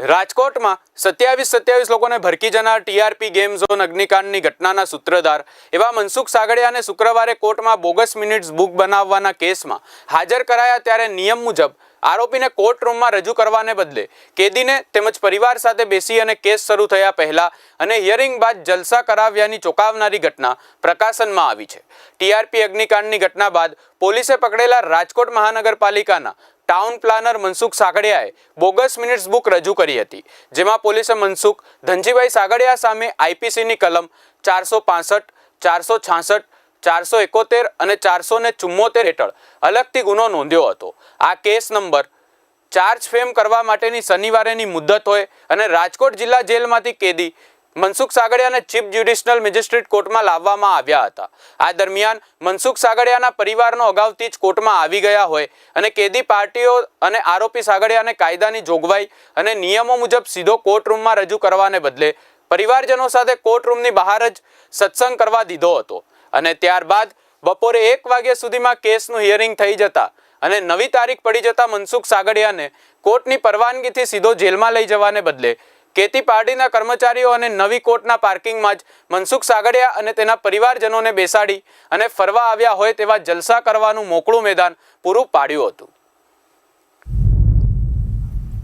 રાજકોટમાં સત્યાવીસ સત્યાવીસ લોકોને ભરકી જનાર ટીઆરપી ગેમ ઝોન અગ્નિકાંડની ઘટનાના સૂત્રધાર. એવા મનસુખ સાગડિયાને શુક્રવારે કોર્ટમાં બોગસ મિનિટ્સ બુક બનાવવાના કેસમાં હાજર કરાયા ત્યારે નિયમ મુજબ આરોપીને કોર્ટ રૂમમાં રજૂ કરવાને બદલે કેદીને તેમજ પરિવાર સાથે બેસી અને કેસ શરૂ થયા પહેલા અને હિયરિંગ બાદ જલસા કરાવ્યાની ચોંકાવનારી ઘટના પ્રકાશનમાં આવી છે. ટીઆરપી અગ્નિકાંડની ઘટના બાદ પોલીસે પકડેલા રાજકોટ મહાનગરપાલિકાના ટાઉન પ્લાનર મનસુખ સાગડિયાએ બોગસ મિનિટ્સ બુક રજૂ કરી હતી, જેમાં પોલીસે મનસુખ ધનજીભાઈ સાગડિયા સામે આઈપીસીની કલમ ચારસો પાસઠ, ચારસો છાસઠ ચારસો એકોતેર અને ચારસો ને ચુમ્મોતેર હેઠળ અલગથી ગુનો નોંધ્યો હતો. આ કેસ નંબર ચાર્જ ફેમ કરવા માટેની શનિવારેની મુદ્દત હોય અને રાજકોટ જિલ્લા જેલમાંથી કેદી મનસુખ સાગડિયાને ચીફ જ્યુડિશનલ મેજિસ્ટ્રેટ કોર્ટમાં લાવવામાં આવ્યા હતા. આ દરમિયાન મનસુખ સાગડિયાના પરિવારનો અગાઉથી જ કોર્ટમાં આવી ગયા હોય અને કેદી પાર્ટીઓ અને આરોપી સાગડિયાને કાયદાની જોગવાઈ અને નિયમો મુજબ સીધો કોર્ટ રૂમમાં રજૂ કરવાને બદલે પરિવારજનો સાથે કોર્ટ રૂમની બહાર જ સત્સંગ કરવા દીધો હતો. અને ત્યારબાદ બપોરે એક વાગ્યા સુધીમાં કેસનું હિયરિંગ થઈ જતા અને નવી તારીખ પડી જતા મનસુખ સાગડિયાને કોર્ટની પરવાનગીથી સીધો જેલમાં લઈ જવાને બદલે કેતી પાર્ટીના કર્મચારીઓ અને નવી કોર્ટના પાર્કિંગમાં જ મનસુખ સાગડિયા અને તેના પરિવારજનોને બેસાડી અને ફરવા આવ્યા હોય તેવા જલસા કરવાનું મોકળું મેદાન પૂરું પાડ્યું હતું.